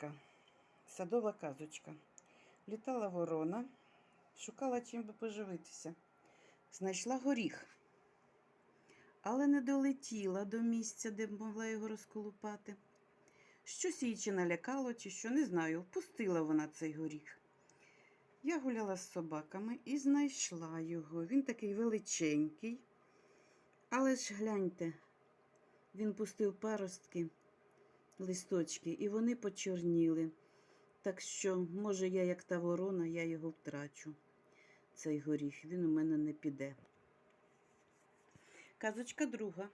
Казочка, садова казочка. Літала ворона, шукала чим би поживитися. Знайшла горіх, але не долетіла до місця, де б могла його розколупати. Щось її чи налякало, чи що, не знаю, впустила вона цей горіх. Я гуляла з собаками і знайшла його. Він такий величенький. Але ж гляньте, він пустив паростки, листочки, і вони почорніли. Так що, може, я, як та ворона, я його втрачу. Цей горіх, він у мене не піде. Казочка друга.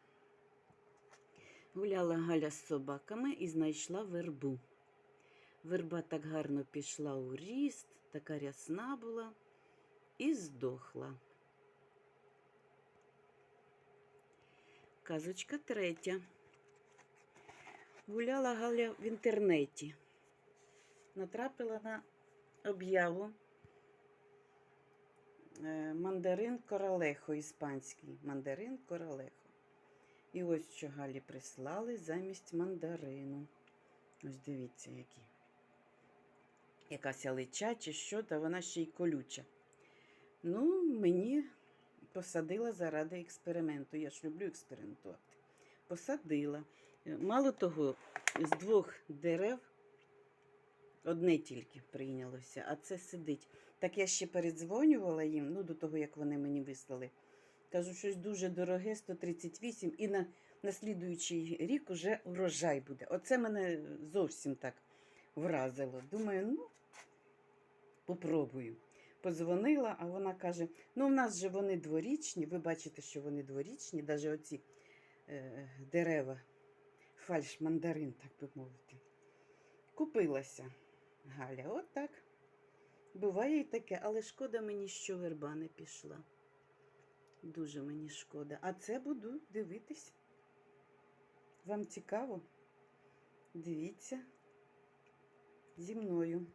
Гуляла Галя з собаками і знайшла вербу. Верба так гарно пішла у ріст, така рясна була і здохла. Казочка третя. Гуляла Галя в інтернеті. Натрапила на об'яву е, мандарин королехо іспанський. Мандарин королехо. І ось що Галі прислали замість мандарину. Ось дивіться, які. Якась алича чи що, та вона ще й колюча. Ну, мені посадила заради експерименту. Я ж люблю експериментувати. Посадила. Е, Мало того, з двох дерев одне тільки прийнялося, а це сидить. Так я ще передзвонювала їм, ну, до того, як вони мені вислали. Кажу, щось дуже дороге, 138, і на наслідуючий рік уже урожай буде. Оце мене зовсім так вразило. Думаю, ну, попробую. Подзвонила, а вона каже: ну, в нас же вони дворічні, ви бачите, що вони дворічні, навіть оці е, дерева, фальш мандарин, так би мовити. Купилася Галя, от так. Буває і таке, але шкода мені, що верба не пішла. Дуже мені шкода. А це буду дивитись. Вам цікаво? Дивіться зі мною.